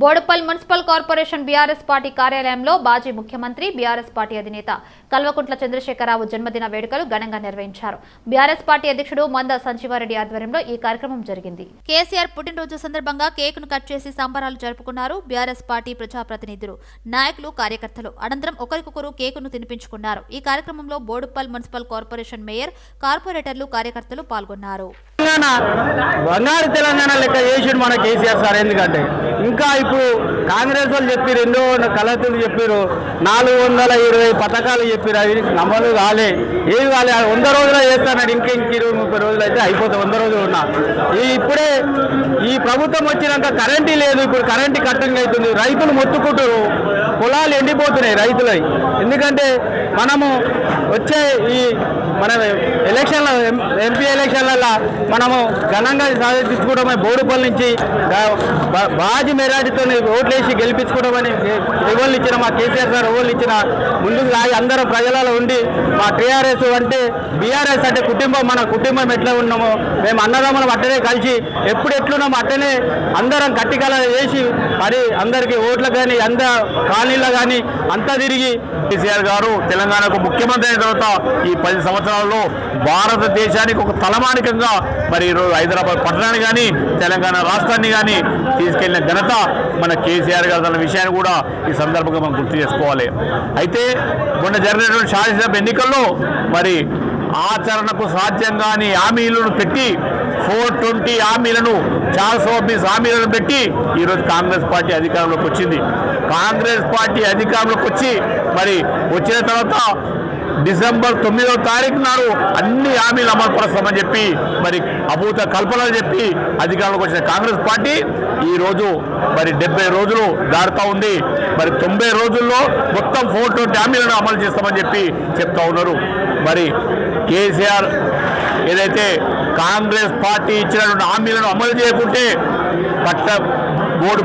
Boduppal municipal corporation BRS party కార్యాలయంలో మాజీ ముఖ్యమంత్రి బీఆర్ఎస్ పార్టీ అధినేత కల్వకుంట్ల చంద్రశేఖరరావు జన్మదిన వేడుకలు ఘనంగా నిర్వహించారు. బీఆర్ఎస్ పార్టీ అధ్యక్షుడు మంద సంజీవారెడ్డి ఆధ్వర్యంలో ఈ కార్యక్రమం జరిగింది. కేసీఆర్ పుట్టినరోజు సందర్భంగా కేక్ను కట్ చేసి సంబరాలు జరుపుకున్నారు బీఆర్ఎస్ పార్టీ ప్రజాప్రతినిధులు నాయకులు కార్యకర్తలు. అనంతరం ఒకరికొకరు కేకును తినిపించుకున్నారు. ఈ కార్యక్రమంలో బోడుపల్ మున్సిపల్ కార్పొరేషన్ మేయర్ కార్పొరేటర్లు కార్యకర్తలు పాల్గొన్నారు. తెలంగాణ బంగారు తెలంగాణ లెక్క చేసిండు మన కేసీఆర్ సార్ ఎందుకంటే ఇంకా ఇప్పుడు కాంగ్రెస్ వాళ్ళు చెప్పారు ఎన్నో కలెక్టర్లు చెప్పారు నాలుగు వందల ఇరవై పథకాలు చెప్పారు అవి నమ్మలు కాలే. ఏవి కాలే? వంద రోజులు చేస్తాడు ఇంకా ఇంక ఇరవై ముప్పై రోజులు అయితే అయిపోతుంది వంద రోజులు ఉన్నా. ఈ ఇప్పుడే ఈ ప్రభుత్వం వచ్చినాక కరెంటు లేదు ఇప్పుడు కరెంటు కట్టింగ్ అవుతుంది. రైతులు మొత్తుకుంటారు పొలాలు ఎండిపోతున్నాయి రైతులై. ఎందుకంటే మనము వచ్చే ఈ మన ఎలక్షన్ల ఎంపీ ఎలక్షన్లలో మనము ఘనంగా సాధించుకోవడమే బోడుపల్లి నుంచి బాజి మెరాటితో ఓట్లేసి గెలిపించుకోవడమని ఎవరు ఇచ్చిన మా కేసీఆర్ సార్ ఎవరు ఇచ్చిన ముందుకు లాగి అందరం ప్రజలలో ఉండి మా టీఆర్ఎస్ అంటే బీఆర్ఎస్ అంటే కుటుంబం మన కుటుంబం ఎట్లా ఉన్నామో మేము అన్నదమ్ములం అట్టనే కలిసి ఎప్పుడు ఎట్లున్నామో అట్టనే అందరం కట్టికల చేసి మరి అందరికీ ఓట్లు కానీ అంద కాలనీలో కానీ అంతా తిరిగి కేసీఆర్ గారు తెలంగాణకు ముఖ్యమంత్రి అయిన తర్వాత ఈ పది సంవత్సరాల్లో భారతదేశానికి ఒక తలమానికంగా మరి ఈరోజు హైదరాబాద్ పట్టణాన్ని కానీ తెలంగాణ రాష్ట్రాన్ని కానీ తీసుకెళ్ళిన ఘనత మన కేసీఆర్ గారు అన్న విషయాన్ని కూడా ఈ సందర్భంగా మనం గుర్తు చేసుకోవాలి. అయితే మొన్న జరిగినటువంటి శాసనసభ ఎన్నికల్లో మరి ఆచరణకు సాధ్యం కాని హామీలను పెట్టి ఫోర్ ట్వంటీ హామీలను చార్ ఆఫీస్ హామీలను పెట్టి ఈరోజు కాంగ్రెస్ పార్టీ అధికారంలోకి వచ్చింది. కాంగ్రెస్ పార్టీ అధికారంలోకి వచ్చి మరి వచ్చిన తర్వాత డిసెంబర్ తొమ్మిదో తారీఖు నాడు అన్ని హామీలు అమలు పరుస్తామని చెప్పి మరి అభూత కల్పనలు చెప్పి అధికారంలోకి వచ్చిన కాంగ్రెస్ పార్టీ ఈరోజు మరి డెబ్బై రోజులు దాడుతూ ఉంది. మరి తొంభై రోజుల్లో మొత్తం ఫోర్ ట్వంటీ హామీలను అమలు చేస్తామని చెప్పి చెప్తా ఉన్నారు. మరి కేసీఆర్ ఏదైతే కాంగ్రెస్ పార్టీ ఇచ్చినటువంటి హామీలను అమలు చేయకుంటే పట్ట బోర్డు